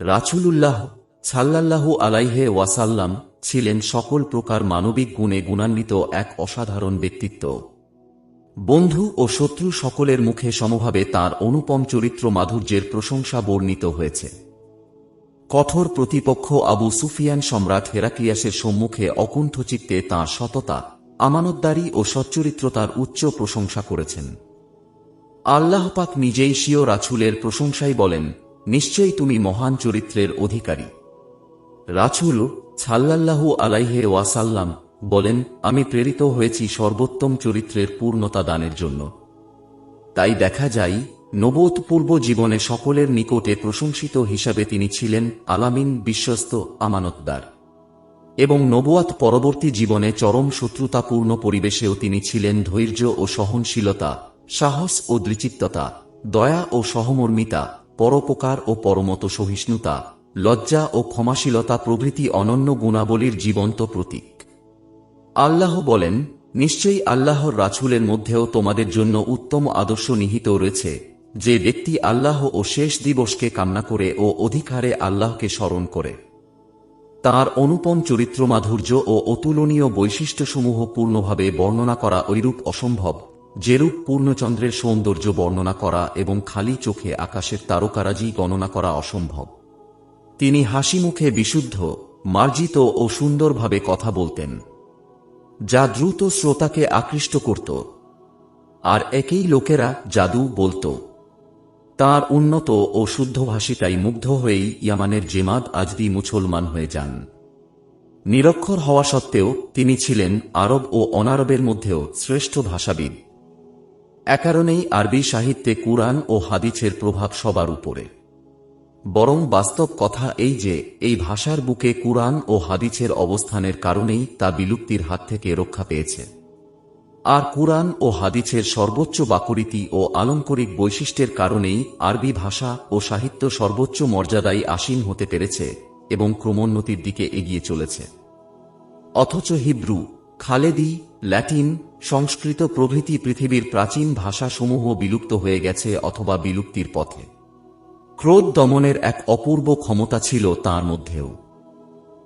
রাছুলুল্লাহ সাল্লাল্লাহু আলাইহে ওয়াসাল্লাম ছিলেন সকল প্রকার মানবিক গুণে গুণান্বিত এক অসাধারণ ব্যক্তিত্ব। বন্ধু ও শত্রু সকলের মুখে সমভাবে তার অনুপম চরিত্র মাধুর্যের প্রশংসা বর্ণিত হয়েছে। কঠোর প্রতিপক্ষ আবু সুফিয়ান সম্রাট হেরাক্লিয়াসের সম্মুখে অকুণ্ঠ চিত্তে তাঁর সততা, আমানতদারি ও সচ্চরিত্রতার উচ্চ প্রশংসা করেছেন। আল্লাহ পাক নিজেই স্বীয় রাছুলের প্রশংসাই বলেন নিশ্চয়ই তুমি মহান চরিত্রের অধিকারী। রাছুল ছাল্লাল্লাহু আলাইহে ওয়াসাল্লাম বলেন, আমি প্রেরিত হয়েছি সর্বোত্তম চরিত্রের পূর্ণতা দানের জন্য। তাই দেখা যায় নবোধ পূর্ব জীবনে সকলের নিকটে প্রশংসিত হিসাবে তিনি ছিলেন আলামিন বিশ্বস্ত আমানতদার। এবং নবুয়াত পরবর্তী জীবনে চরম শত্রুতাপূর্ণ পরিবেশেও তিনি ছিলেন ধৈর্য ও সহনশীলতা, সাহস ও দৃচিত্ততা দয়া ও সহমর্মিতা পরোপকার ও পরমত সহিষ্ণুতা, লজ্জা ও ক্ষমাশীলতা প্রভৃতি অনন্য গুণাবলীর জীবন্ত প্রতীক। আল্লাহ বলেন, নিশ্চয়ই আল্লাহর রাছুলের মধ্যেও তোমাদের জন্য উত্তম আদর্শ নিহিত রয়েছে, যে ব্যক্তি আল্লাহ ও শেষ দিবসকে কামনা করে ও অধিকারে আল্লাহকে স্মরণ করে। তার অনুপম চরিত্র মাধুর্য ও অতুলনীয় বৈশিষ্ট্যসমূহ পূর্ণভাবে বর্ণনা করা ঐরূপ অসম্ভব। যেরূপ পূর্ণচন্দ্রের সৌন্দর্য বর্ণনা করা এবং খালি চোখে আকাশের তারকারাজি গণনা করা অসম্ভব। তিনি হাসি মুখে বিশুদ্ধ, মার্জিত ও সুন্দরভাবে কথা বলতেন, যা দ্রুত শ্রোতাকে আকৃষ্ট করত। আর একেই লোকেরা জাদু বলত। তার উন্নত ও শুদ্ধ ভাষিতাই মুগ্ধ হয়েই ইয়ামানের জেমাদ আজদি মুসলমান হয়ে যান। নিরক্ষর হওয়া সত্ত্বেও তিনি ছিলেন আরব ও অনারবের মধ্যেও শ্রেষ্ঠ ভাষাবিদ। এ কারণেই আরবি সাহিত্যে কুরআন ও হাদিসের প্রভাব সবার উপরে। বরং বাস্তব কথা এই যে, এই ভাষার বুকে কুরআন ও হাদিসের অবস্থানের কারণেই তা বিলুপ্তির হাত থেকে রক্ষা পেয়েছে। আর কুরআন ও হাদিসের সর্বোচ্চ বাকরীতি ও আলঙ্করিক বৈশিষ্ট্যের কারণেই আরবি ভাষা ও সাহিত্য সর্বোচ্চ মর্যাদায় আসীন হতে পেরেছে এবং ক্রমোন্নতির দিকে এগিয়ে চলেছে। অথচ হিব্রু, খালেদি, ল্যাটিন সংস্কৃত প্রভৃতি পৃথিবীর প্রাচীন ভাষাসমূহ বিলুপ্ত হয়ে গেছে অথবা বিলুপ্তির পথে। ক্রোধ দমনের এক অপূর্ব ক্ষমতা ছিল তার মধ্যেও।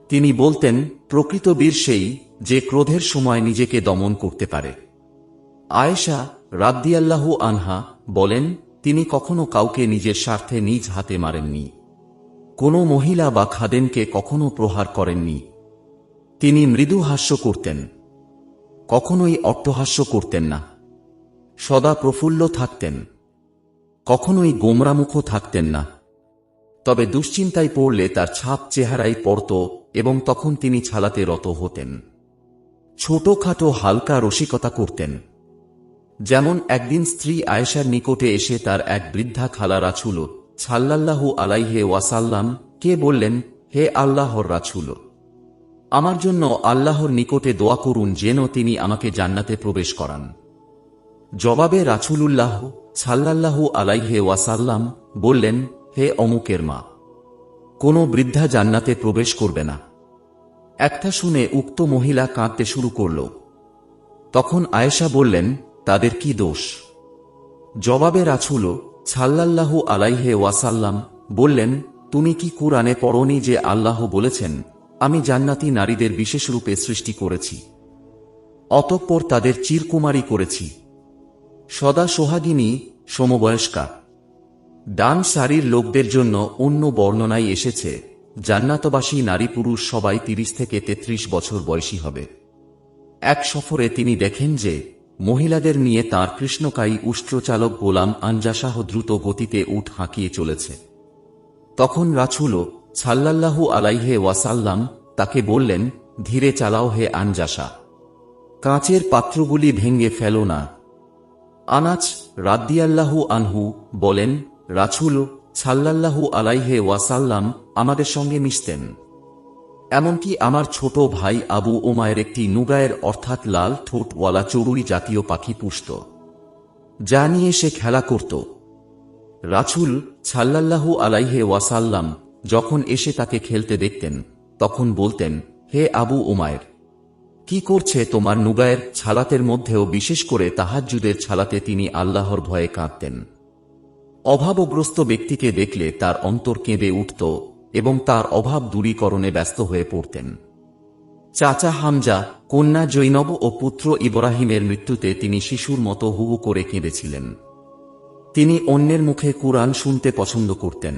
তিনি বলতেন, প্রকৃত বীর সেই যে ক্রোধের সময় নিজেকে দমন করতে পারে। আয়েশা রাদ্দিয়াল্লাহু আনহা বলেন, তিনি কখনো কাউকে নিজের স্বার্থে নিজ হাতে মারেননি। কোনো মহিলা বা খাদেনকে কখনো প্রহার করেননি। তিনি মৃদু হাস্য করতেন। কখনোই অট্টহাস্য করতেন না। সদা প্রফুল্ল থাকতেন। কখনোই গোমরামুখ থাকতেন না। তবে দুশ্চিন্তায় পড়লে তার ছাপ চেহারায় পড়ত এবং তখন তিনি ছালাতে রত হতেন। ছোটখাটো হালকা রসিকতা করতেন। যেমন একদিন স্ত্রী আয়েশার নিকটে এসে তার এক বৃদ্ধা খালা রাছুল ছাল্লাল্লাহু আলাইহে ওয়াসাল্লাম, কে বললেন, হে আল্লাহর রাছুল। আমার জন্য আল্লাহর নিকটে দোয়া করুন যেন তিনি আমাকে জান্নাতে প্রবেশ করান। জবাবে রাছুলুল্লাহ সাল্লাল্লাহু আলাইহে ওয়াসাল্লাম বললেন, হে অমুকের মা, কোনো বৃদ্ধা জান্নাতে প্রবেশ করবে না। একটা শুনে উক্ত মহিলা কাঁদতে শুরু করল। তখন আয়েশা বললেন, তাদের কি দোষ? জবাবে রাছুল সাল্লাল্লাহু আলাইহে ওয়াসাল্লাম বললেন, তুমি কি কুরআনে পড়নি যে আল্লাহ বলেছেন আমি জান্নাতি নারীদের বিশেষ রূপে সৃষ্টি করেছি। অতঃপর তাদের চিরকুমারী করেছি। সদা সোহাগিনী, সমবয়স্কা। ডান সারির লোকদের জন্য অন্য বর্ণনায় এসেছে, জান্নাতবাসী নারী পুরুষ সবাই তিরিশ থেকে ৩৩ বছর বয়সী হবে। এক সফরে তিনি দেখেন যে, মহিলাদের নিয়ে তার কৃষ্ণকায়ী উষ্ট্রচালক গোলাম আঞ্জাসাহ দ্রুত গতিতে উঠ হাঁকিয়ে চলেছে। তখন রাছুল সাল্লাল্লাহু আলাইহে ওয়াসাল্লাম তাকে বললেন, ধীরে চালাও হে আনজাসা কাঁচের পাত্রগুলি ভেঙে ফেলো না। আনাচ রাদ্দিয়াল্লাহু আনহু বলেন রাছুল সাল্লাল্লাহু আলাইহে ওয়াসাল্লাম আমাদের সঙ্গে মিশতেন। এমনকি আমার ছোট ভাই আবু ওমায়ের একটি নুগায়ের অর্থাৎ লাল ঠোঁটওয়ালা চড়ুই জাতীয় পাখি পুষত, যা নিয়ে সে খেলা করত। রাছুল সাল্লাল্লাহু আলাইহে ওয়াসাল্লাম যখন এসে তাকে খেলতে দেখতেন, তখন বলতেন, হে আবু উমায়ের, কি করছে তোমার নুগায়ের ছালাতের মধ্যেও বিশেষ করে তাহাজ্জুদের ছালাতে তিনি আল্লাহর ভয়ে কাঁদতেন? অভাবগ্রস্ত ব্যক্তিকে দেখলে তার অন্তর কেঁদে উঠত এবং তার অভাব দূরীকরণে ব্যস্ত হয়ে পড়তেন। চাচা হামজা, কন্যা জৈনব ও পুত্র ইব্রাহিমের মৃত্যুতে তিনি শিশুর মতো হুহু করে কেঁদেছিলেন। তিনি অন্যের মুখে কুরআন শুনতে পছন্দ করতেন।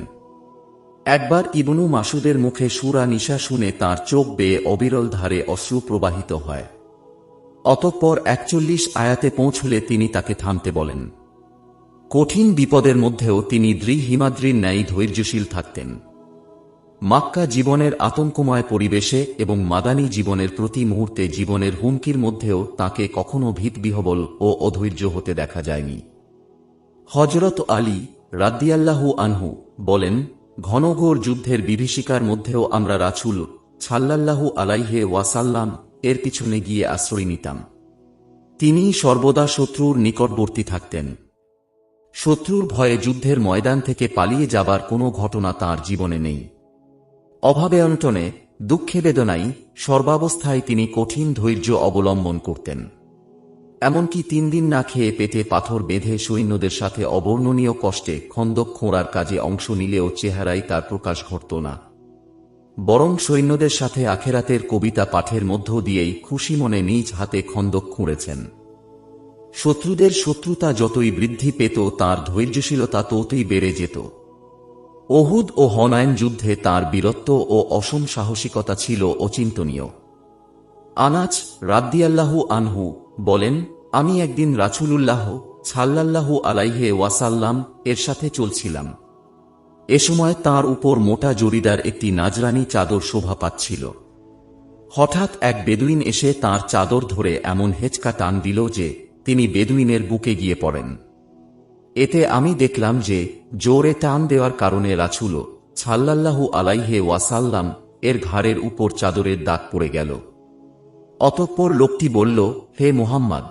একবার ইবনু মাসুদের মুখে সুরা নিশা শুনে তার চোখ বেয়ে অবিরল ধারে অশ্রু প্রবাহিত হয়। অতঃপর একচল্লিশ আয়াতে পৌঁছলে তিনি তাকে থামতে বলেন। কঠিন বিপদের মধ্যেও তিনি দৃঢ় হিমাদ্রির ন্যায় ধৈর্যশীল থাকতেন। মাক্কা জীবনের আতঙ্কময় পরিবেশে এবং মাদানী জীবনের প্রতি মুহূর্তে জীবনের হুমকির মধ্যেও তাকে কখনো ভীতবিহবল ও অধৈর্য হতে দেখা যায়নি। হজরত আলী রাদ্দিয়াল্লাহু আনহু বলেন ঘনঘোর যুদ্ধের বিভীষিকার মধ্যেও আমরা রাছুল ছাল্লাল্লাহু আলাইহে ওয়াসাল্লাম এর পিছনে গিয়ে আশ্রয় নিতাম। তিনি সর্বদা শত্রুর নিকটবর্তী থাকতেন। শত্রুর ভয়ে যুদ্ধের ময়দান থেকে পালিয়ে যাবার কোনো ঘটনা তার জীবনে নেই। অভাবে অনটনে, দুঃখে বেদনায় সর্বাবস্থায় তিনি কঠিন ধৈর্য অবলম্বন করতেন। এমনকি তিন দিন না খেয়ে পেটে পাথর বেঁধে সৈন্যদের সাথে অবর্ণনীয় কষ্টে খন্দক খোঁড়ার কাজে অংশ নিলেও চেহারায় তার প্রকাশ ঘটত না। বরং সৈন্যদের সাথে আখেরাতের কবিতা পাঠের মধ্য দিয়েই খুশি মনে নিজ হাতে খন্দক খুঁড়েছেন। শত্রুদের শত্রুতা যতই বৃদ্ধি পেত, তার ধৈর্যশীলতা ততই বেড়ে যেত। ওহুদ ও হনায়ন যুদ্ধে তার বীরত্ব ও অসম সাহসিকতা ছিল অচিন্তনীয়। আনাচ রাদ্দিয়াল্লাহু আনহু বলেন, আমি একদিন রাছুলুল্লাহ ছাল্লাল্লাহু আলাইহে ওয়াসাল্লাম এর সাথে চলছিলাম। এ সময় তার উপর মোটা জরিদার একটি নাজরানি চাদর শোভা পাচ্ছিল। হঠাৎ এক বেদুইন এসে তার চাদর ধরে এমন হেঁচকা টান দিল যে তিনি বেদুইনের বুকে গিয়ে পড়েন। এতে আমি দেখলাম যে জোরে টান দেওয়ার কারণে রাছুলো ছাল্লাল্লাহু আলাইহে ওয়াসাল্লাম এর ঘাড়ের উপর চাদরের দাগ পড়ে গেল। অতঃপর লোকটি বলল, হে মুহাম্মদ,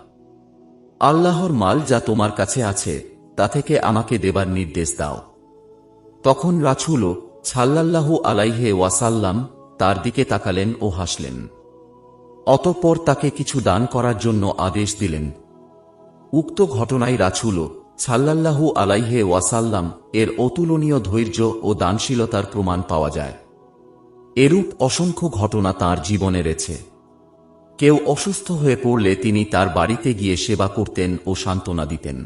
আল্লাহর মাল যা তোমার কাছে আছে, তা থেকে আমাকে দেবার নির্দেশ দাও। তখন রাছুল ছাল্লাল্লাহু আলাইহে ওয়াসাল্লাম তার দিকে তাকালেন ও হাসলেন। অতঃপর তাকে কিছু দান করার জন্য আদেশ দিলেন। উক্ত ঘটনায় রাছুল সাল্লাল্লাহু আলাইহে ওয়াসাল্লাম এর অতুলনীয় ধৈর্য ও দানশীলতার প্রমাণ পাওয়া যায়। এরূপ অসংখ্য ঘটনা তার জীবনে রয়েছে। কেউ অসুস্থ হয়ে পড়লে তিনি তার বাড়িতে গিয়ে সেবা করতেন ও সান্ত্বনা দিতেন।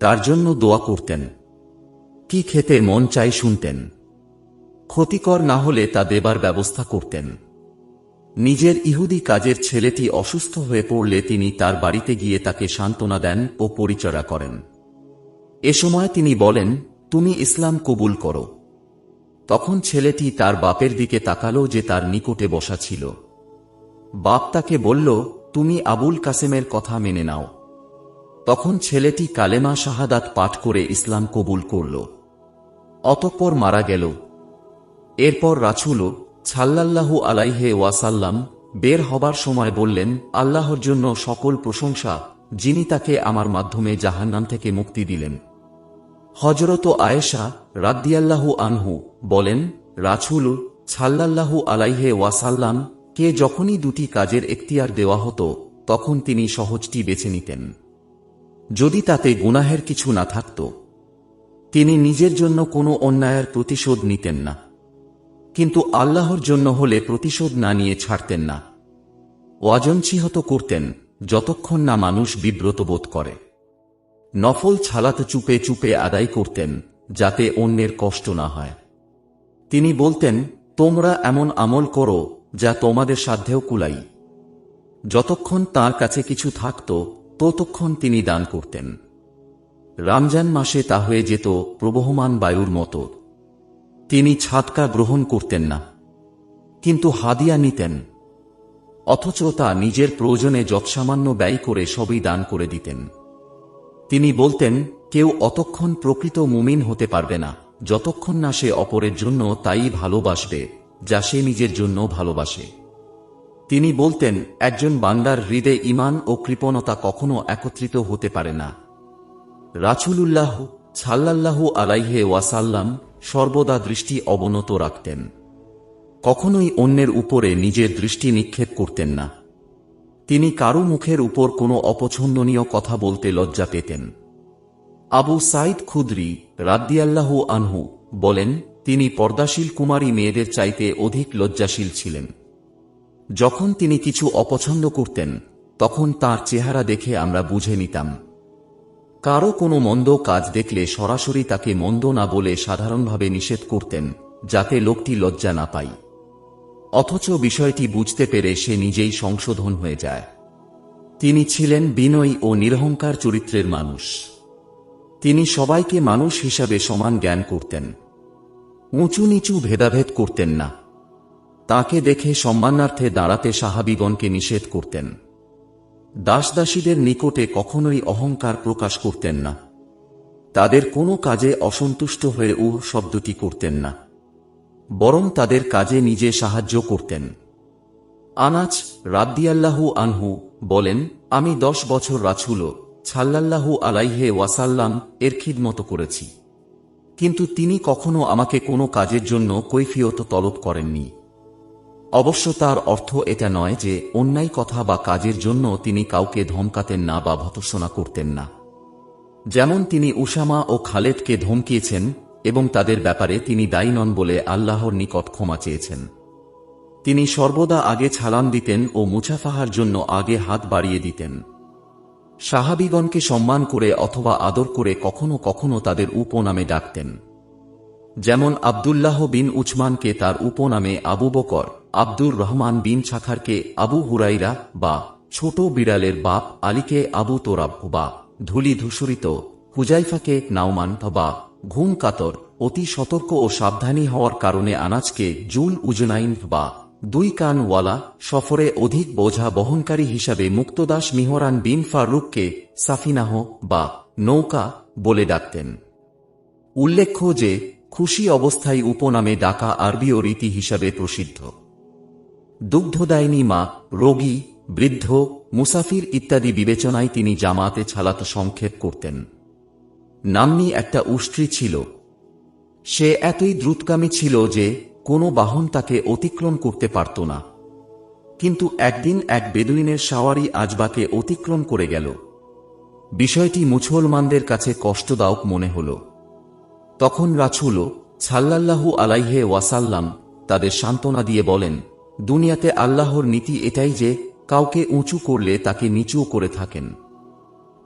তার জন্য দোয়া করতেন। কি খেতে মন চাই শুনতেন। ক্ষতিকর না হলে তা দেবার ব্যবস্থা করতেন। নিজের ইহুদি কাজের ছেলেটি অসুস্থ হয়ে পড়লে তিনি তার বাড়িতে গিয়ে তাকে সান্ত্বনা দেন ও পরিচর্যা করেন। এ সময় তিনি বলেন, তুমি ইসলাম কবুল করো। তখন ছেলেটি তার বাপের দিকে তাকালো যে তার নিকটে বসা ছিল। বাপ তাকে বলল, তুমি আবুল কাসেমের কথা মেনে নাও। তখন ছেলেটি কালেমা শাহাদাত পাঠ করে ইসলাম কবুল করল। অতঃপর মারা গেল। এরপর রাছুল ছাল্লাল্লাহু আলাইহে ওয়াসাল্লাম বের হবার সময় বললেন, আল্লাহর জন্য সকল প্রশংসা, যিনি তাকে আমার মাধ্যমে জাহান্নাম থেকে মুক্তি দিলেন। হজরত আয়েশা রাদ্দিয়াল্লাহু আনহু বলেন রাছুল ছাল্লাল্লাহু আলাইহে ওয়াসাল্লাম কে যখনই দুটি কাজের এখতিয়ার দেওয়া হতো, তখন তিনি সহজটি বেছে নিতেন। যদি তাতে গুনাহের কিছু না থাকত, তিনি নিজের জন্য কোনো অন্যায়ের প্রতিশোধ নিতেন না। কিন্তু আল্লাহর জন্য হলে প্রতিশোধ না নিয়ে ছাড়তেন না। ওয়াজনচিহত করতেন যতক্ষণ না মানুষ বিব্রত বোধ করে। নফল ছালাত চুপে চুপে আদায় করতেন যাতে অন্যের কষ্ট না হয়। তিনি বলতেন, তোমরা এমন আমল করো যা তোমাদের সাধ্যেও কুলাই। যতক্ষণ তার কাছে কিছু থাকত, ততক্ষণ তিনি দান করতেন। রমজান মাসে তা হয়ে যেত প্রবহমান বায়ুর মতো। তিনি ছাদকা গ্রহণ করতেন না, কিন্তু হাদিয়া নিতেন, অথচ তা নিজের প্রয়োজনে যৎসামান্য ব্যয় করে সবই দান করে দিতেন। তিনি বলতেন, কেউ অতক্ষণ প্রকৃত মুমিন হতে পারবে না, যতক্ষণ না সে অপরের জন্য তাই ভালোবাসবে। যা সে নিজের জন্য ভালোবাসে। তিনি বলতেন, একজন বান্দার হৃদে ইমান ও কৃপণতা কখনো একত্রিত হতে পারে না। রাছুলুল্লাহ ছাল্লাল্লাহু আলাইহে ওয়াসাল্লাম সর্বদা দৃষ্টি অবনত রাখতেন। কখনোই অন্যের উপরে নিজের দৃষ্টি নিক্ষেপ করতেন না। তিনি কারও মুখের উপর কোনো অপছন্দনীয় কথা বলতে লজ্জা পেতেন। আবু সাইদ খুদরি রাদ্দিয়াল্লাহু আনহু বলেন তিনি পর্দাশীল কুমারী মেয়েদের চাইতে অধিক লজ্জাশীল ছিলেন। যখন তিনি কিছু অপছন্দ করতেন, তখন তার চেহারা দেখে আমরা বুঝে নিতাম। কারও কোনো মন্দ কাজ দেখলে সরাসরি তাকে মন্দ না বলে সাধারণভাবে নিষেধ করতেন, যাতে লোকটি লজ্জা না পায়। অথচ বিষয়টি বুঝতে পেরে সে নিজেই সংশোধন হয়ে যায়। তিনি ছিলেন বিনয়ী ও নিরহংকার চরিত্রের মানুষ। তিনি সবাইকে মানুষ হিসাবে সমান জ্ঞান করতেন। উঁচু নিচু ভেদাভেদ করতেন না। তাকে দেখে সম্মানার্থে দাঁড়াতে সাহাবিগণকে নিষেধ করতেন। দাসদাসীদের নিকটে কখনোই অহংকার প্রকাশ করতেন না। তাদের কোনো কাজে অসন্তুষ্ট হয়ে উহ শব্দটি করতেন না। বরং তাদের কাজে নিজে সাহায্য করতেন। আনাচ রাদ্দিয়াল্লাহু আনহু বলেন, আমি দশ বছর রাছুল ছাল্লাল্লাহু আলাইহে ওয়াসাল্লাম এর খিদমত করেছি। কিন্তু তিনি কখনো আমাকে কোনো কাজের জন্য কৈফিয়ত তলব করেননি। অবশ্য তার অর্থ এটা নয় যে অন্যায় কথা বা কাজের জন্য তিনি কাউকে ধমকাতেন না বা ভতসনা করতেন না। যেমন তিনি উসামা ও খালেদকে ধমকিয়েছেন এবং তাদের ব্যাপারে তিনি দায়ী নন বলে আল্লাহর নিকট ক্ষমা চেয়েছেন। তিনি সর্বদা আগে ছালান দিতেন ও মুছাফাহার জন্য আগে হাত বাড়িয়ে দিতেন। সাহাবিগণকে সম্মান করে অথবা আদর করে কখনো কখনো তাদের উপনামে ডাকতেন। যেমন আবদুল্লাহ বিন উচমানকে তার উপনামে আবু বকর, আব্দুর রহমান বিন ছাখারকে আবু হুরাইরা বা ছোট বিড়ালের বাপ আলীকে আবু তোরাব বা ধুলি ধূসরিত, হুজাইফাকে নাওমান বা ঘুম কাতর অতি সতর্ক ও সাবধানী হওয়ার কারণে আনাজকে জুল উজনাইন বা দুই কানওয়ালা সফরে অধিক বোঝা বহনকারী হিসাবে মুক্তদাস মিহরান বিন ফারুককে সাফিনাহ বা নৌকা বলে ডাকতেন। উল্লেখ্য যে, খুশি অবস্থায় উপনামে ডাকা আরবীয় রীতি হিসাবে প্রসিদ্ধ। দুগ্ধদায়িনী মা, রোগী, বৃদ্ধ, মুসাফির ইত্যাদি বিবেচনায় তিনি জামাতে ছালাত সংক্ষেপ করতেন। নাম্নী একটা উষ্ট্রি ছিল। সে এতই দ্রুতগামী ছিল যে কোনো বাহন তাকে অতিক্রম করতে পারত না। কিন্তু একদিন এক বেদুইনের সাওয়ারি আজবাকে অতিক্রম করে গেল। বিষয়টি মুসলমানদের কাছে কষ্টদায়ক মনে হল। তখন রাছুল ছাল্লাল্লাহু আলাইহে ওয়াসাল্লাম তাদের সান্ত্বনা দিয়ে বলেন, দুনিয়াতে আল্লাহর নীতি এটাই যে কাউকে উঁচু করলে তাকে নিচু করে থাকেন।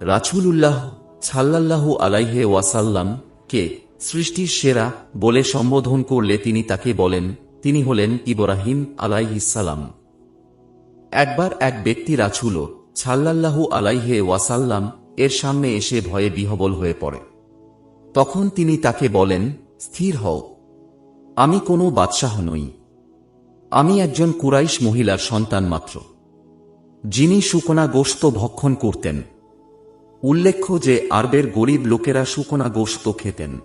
রাছুলুল্লাহ ছাল্লাল্লাহু আলাইহে ওয়াসাল্লাম কে সৃষ্টির সেরা বলে সম্বোধন করলে তিনি তাকে বলেন, তিনি হলেন ইব্রাহিম আলাইহিসালাম একবার এক ব্যক্তি রাছুল ছাল্লাল্লাহু আলাইহে ওয়াসাল্লাম এর সামনে এসে ভয়ে বিহবল হয়ে পড়ে। তখন তিনি তাকে বলেন, স্থির হও। আমি কোনো বাদশাহ নই। আমি একজন কুরাইশ মহিলার সন্তান মাত্র। যিনি শুকনা গোস্ত ভক্ষণ করতেন। উল্লেখ্য যে আরবের গরিব লোকেরা শুকনা গোস্ত খেতেন।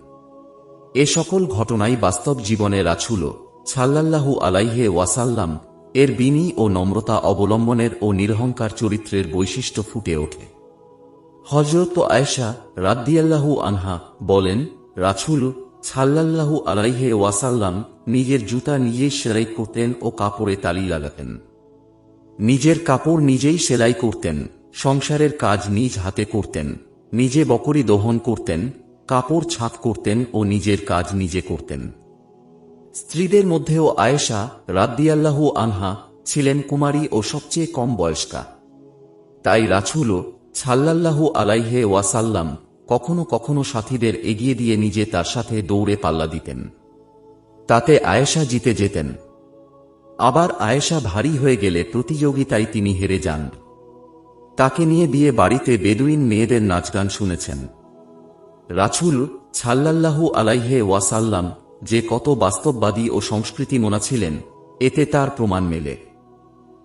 এ সকল ঘটনাই বাস্তব জীবনে রাছুল ছাল্লাল্লাহু আলাইহে ওয়াসাল্লাম এর বিনি ও নম্রতা অবলম্বনের ও নিরহংকার চরিত্রের বৈশিষ্ট্য ফুটে ওঠে। হজরত আয়েশা রাদ্দিয়াল্লাহু আনহা বলেন রাছুল ছাল্লাল্লাহু আলাইহে ওয়াসাল্লাম নিজের জুতা নিজেই সেলাই করতেন ও কাপড়ে তালি লাগাতেন। নিজের কাপড় নিজেই সেলাই করতেন, সংসারের কাজ নিজ হাতে করতেন, নিজে বকরি দহন করতেন কাপড় ছাপ করতেন ও নিজের কাজ নিজে করতেন। স্ত্রীদের মধ্যেও আয়েশা রাদ্দিয়াল্লাহু আনহা ছিলেন কুমারী ও সবচেয়ে কম বয়স্কা। তাই রাছুল ছাল্লাল্লাহু আলাইহে ওয়াসাল্লাম কখনো কখনো সাথীদের এগিয়ে দিয়ে নিজে তার সাথে দৌড়ে পাল্লা দিতেন। তাতে আয়েশা জিতে যেতেন। আবার আয়েশা ভারী হয়ে গেলে প্রতিযোগিতায় তিনি হেরে যান। তাকে নিয়ে বিয়ে বাড়িতে বেদুইন মেয়েদের নাচগান শুনেছেন। রাছুল ছাল্লাল্লাহু আলাইহে ওয়াসাল্লাম যে কত বাস্তববাদী ও সংস্কৃতি মোনা ছিলেন, এতে তার প্রমাণ মেলে।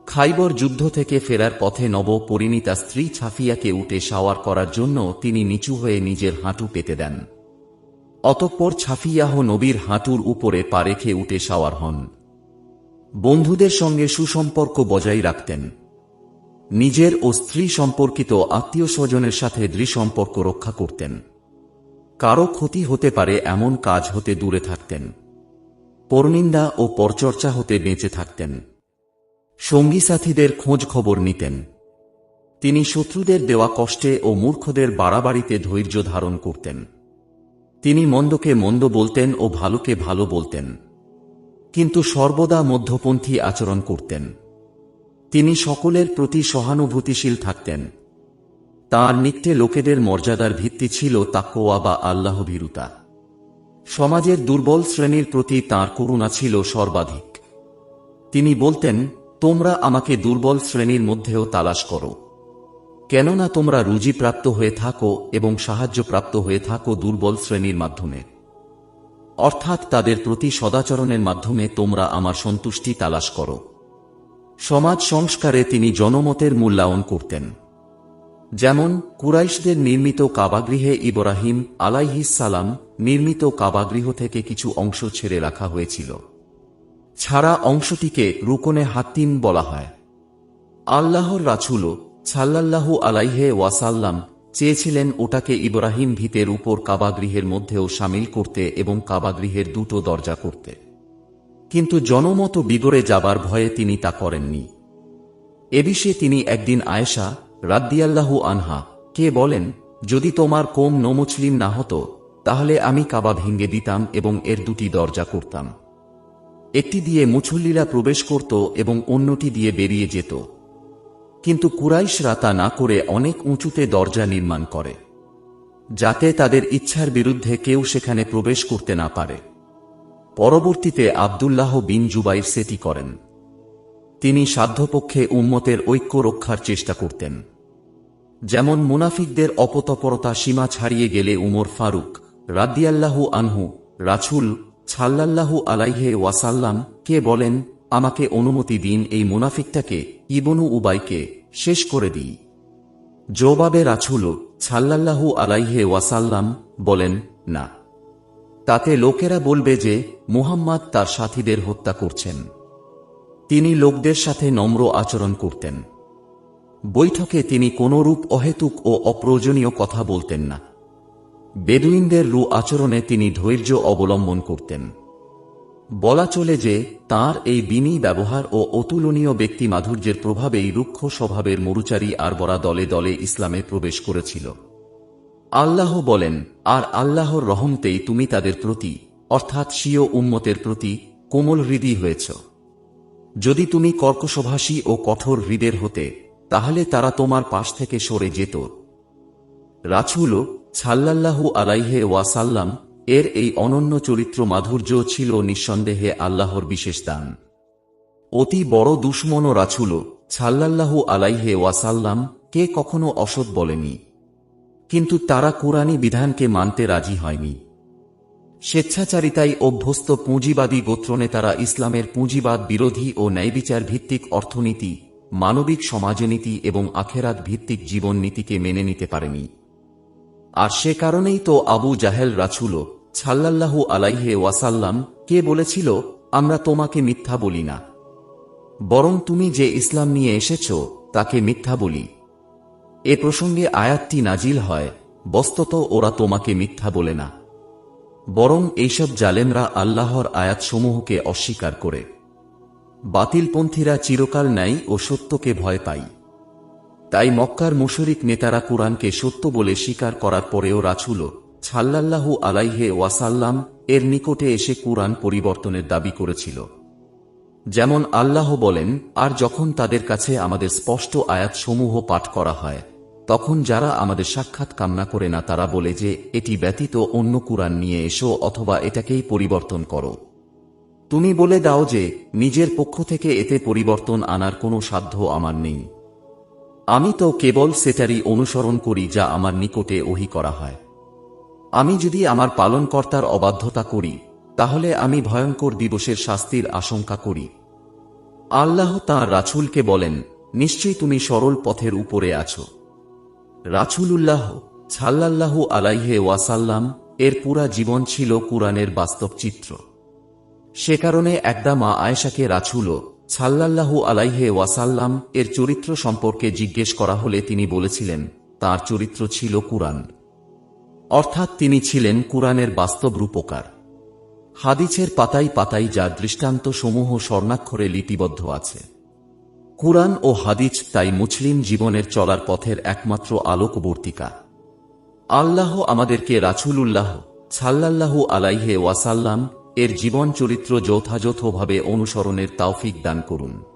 খাইবর যুদ্ধ থেকে ফেরার পথে নব পরিণীতা স্ত্রী ছাফিয়াকে উঠে সাওয়ার করার জন্য তিনি নিচু হয়ে নিজের হাঁটু পেতে দেন। অতঃপর ছাফিয়াহ নবীর হাঁটুর উপরে পা রেখে উঠে সাওয়ার হন। বন্ধুদের সঙ্গে সুসম্পর্ক বজায় রাখতেন। নিজের ও স্ত্রী সম্পর্কিত আত্মীয় স্বজনের সাথে দৃঢ়সম্পর্ক রক্ষা করতেন। কারও ক্ষতি হতে পারে এমন কাজ হতে দূরে থাকতেন। পরনিন্দা ও পরচর্চা হতে বেঁচে থাকতেন। সঙ্গী সাথীদের খোঁজ খবর নিতেন। তিনি শত্রুদের দেওয়া কষ্টে ও মূর্খদের বাড়াবাড়িতে ধৈর্য ধারণ করতেন। তিনি মন্দকে মন্দ বলতেন ও ভালোকে ভালো বলতেন। কিন্তু সর্বদা মধ্যপন্থী আচরণ করতেন। তিনি সকলের প্রতি সহানুভূতিশীল থাকতেন। তাঁর নিত্যে লোকেদের মর্যাদার ভিত্তি ছিল তাকোয়া বা আল্লাহ ভীরুতা সমাজের দুর্বল শ্রেণির প্রতি তাঁর করুণা ছিল সর্বাধিক। তিনি বলতেন, তোমরা আমাকে দুর্বল শ্রেণির মধ্যেও তালাশ করো। কেননা তোমরা রুজিপ্রাপ্ত হয়ে থাকো এবং সাহায্যপ্রাপ্ত হয়ে থাকো দুর্বল শ্রেণির মাধ্যমে। অর্থাৎ তাদের প্রতি সদাচরণের মাধ্যমে তোমরা আমার সন্তুষ্টি তালাশ করো। সমাজ সংস্কারে তিনি জনমতের মূল্যায়ন করতেন। যেমন কুরাইশদের নির্মিত কাবাগৃহে ইব্রাহিম সালাম নির্মিত কাবাগৃহ থেকে কিছু অংশ ছেড়ে রাখা হয়েছিল। ছাড়া অংশটিকে রুকনে হাত্তিম বলা হয়। আল্লাহর রাছুল ছাল্লাল্লাহু আলাইহে ওয়াসাল্লাম চেয়েছিলেন ওটাকে ইব্রাহিম ভিতের উপর কাবাগৃহের মধ্যেও সামিল করতে এবং কাবাগৃহের দুটো দরজা করতে। কিন্তু জনমত বিগড়ে যাবার ভয়ে তিনি তা করেননি। এ বিষয়ে তিনি একদিন আয়েশা রাদ্দিয়াল্লাহু আনহা, কে বলেন, যদি তোমার কোম নমুসলিম না হতো তাহলে আমি কাবা ভেঙে দিতাম এবং এর দুটি দরজা করতাম। একটি দিয়ে মুছল্লিরা প্রবেশ করত এবং অন্যটি দিয়ে বেরিয়ে যেত। কিন্তু কুরাইশরা তা না করে অনেক উঁচুতে দরজা নির্মাণ করে, যাতে তাদের ইচ্ছার বিরুদ্ধে কেউ সেখানে প্রবেশ করতে না পারে। পরবর্তীতে আবদুল্লাহ বিন জুবাইর সেটি করেন। তিনি সাধ্যপক্ষে উম্মতের ঐক্য রক্ষার চেষ্টা করতেন। যেমন মুনাফিকদের অপতপরতা সীমা ছাড়িয়ে গেলে উমর ফারুক রাদ্দিয়াল্লাহু আনহু রাছুল ছাল্লাল্লাহু আলাইহে ওয়াসাল্লাম কে বলেন, আমাকে অনুমতি দিন, এই মুনাফিকটাকে, ইবনু উবাইকে, শেষ করে দিই। জবাবে রাছুল ছাল্লাল্লাহু আলাইহে ওয়াসাল্লাম বলেন, না। তাতে লোকেরা বলবে যে, মুহাম্মদ তার সাথীদের হত্যা করছেন। তিনি লোকদের সাথে নম্র আচরণ করতেন। বৈঠকে তিনি কোনরূপ অহেতুক ও অপ্রয়োজনীয় কথা বলতেন না। বেদুইনদের রু আচরণে তিনি ধৈর্য অবলম্বন করতেন। বলা চলে যে, তার এই বিনি ব্যবহার ও অতুলনীয় ব্যক্তি মাধুর্যের প্রভাবেই রুক্ষ স্বভাবের মরুচারী আর বরা দলে দলে ইসলামে প্রবেশ করেছিল। আল্লাহ বলেন, আর আল্লাহর রহমতেই তুমি তাদের প্রতি, অর্থাৎ স্বীয় উম্মতের প্রতি, কোমল হৃদি হয়েছ। যদি তুমি কর্কশভাষী ও কঠোর হৃদের হতে তাহলে তারা তোমার পাশ থেকে সরে যেত। রাছুল ছাল্লাল্লাহু আলাইহে ওয়াসাল্লাম এর এই অনন্য চরিত্র মাধুর্য ছিল নিঃসন্দেহে আল্লাহর বিশেষ দান। অতি বড় দুশ্মন রাছুল ছাল্লাল্লাহু আলাইহে ওয়াসাল্লাম কে কখনো অসৎ বলেনি। কিন্তু তারা কোরআনী বিধানকে মানতে রাজি হয়নি। স্বেচ্ছাচারিতায় অভ্যস্ত পুঁজিবাদী গোত্রনেতারা ইসলামের পুঁজিবাদ বিরোধী ও ন্যায়বিচার ভিত্তিক অর্থনীতি মানবিক সমাজনীতি এবং আখেরাত ভিত্তিক জীবন নীতিকে মেনে নিতে পারেনি। আর সে কারণেই তো আবু জাহেল রাছুল ছাল্লাল্লাহু আলাইহে ওয়াসাল্লাম কে বলেছিল, আমরা তোমাকে মিথ্যা বলি না। বরং তুমি যে ইসলাম নিয়ে এসেছ, তাকে মিথ্যা বলি। এ প্রসঙ্গে আয়াতটি নাজিল হয়, বস্তত ওরা তোমাকে মিথ্যা বলে না। বরং এইসব জালেমরা আল্লাহর আয়াতসমূহকে অস্বীকার করে। বাতিলপন্থীরা চিরকাল নেয় ও সত্যকে ভয় পায়। তাই মক্কার মুশরিক নেতারা কুরআনকে সত্য বলে স্বীকার করার পরেও রাছুল ছাল্লাল্লাহু আলাইহে ওয়াসাল্লাম এর নিকটে এসে কুরআন পরিবর্তনের দাবি করেছিল। যেমন আল্লাহ বলেন, আর যখন তাদের কাছে আমাদের স্পষ্ট আয়াতসমূহ পাঠ করা হয়, তখন যারা আমাদের সাক্ষাৎ কামনা করে না তারা বলে যে, এটি ব্যতীত অন্য কুরআন নিয়ে এসো অথবা এটাকেই পরিবর্তন করো। তুমি বলে দাও যে, নিজের পক্ষ থেকে এতে পরিবর্তন আনার কোনো সাধ্য আমার নেই। আমি তো কেবল সেটারই অনুসরণ করি যা আমার নিকটে ওহি করা হয়। আমি যদি আমার পালনকর্তার অবাধ্যতা করি, তাহলে আমি ভয়ঙ্কর দিবসের শাস্তির আশঙ্কা করি। আল্লাহ তাঁর রাছুলকে বলেন, নিশ্চয়ই তুমি সরল পথের উপরে আছো। রাছুলুল্লাহ ছাল্লাল্লাহু আলাইহে ওয়াসাল্লাম এর পুরা জীবন ছিল কুরআনের বাস্তব চিত্র। সে কারণে একদা মা আয়েশাকে রাছুল ছাল্লাল্লাহু আলাইহে ওয়াসাল্লাম এর চরিত্র সম্পর্কে জিজ্ঞেস করা হলে তিনি বলেছিলেন, তার চরিত্র ছিল কুরআন। অর্থাৎ তিনি ছিলেন কুরআনের বাস্তব রূপকার। হাদিছের পাতাই পাতাই যার দৃষ্টান্ত সমূহ স্বর্ণাক্ষরে লিপিবদ্ধ আছে। কুরআন ও হাদিছ তাই মুসলিম জীবনের চলার পথের একমাত্র আলোকবর্তিকা। আল্লাহ আমাদেরকে রাছুলুল্লাহ সাল্লাল্লাহু আলাইহে ওয়াসাল্লাম এর জীবন চরিত্র যথাযথভাবে অনুসরণের তাওফিক দান করুন।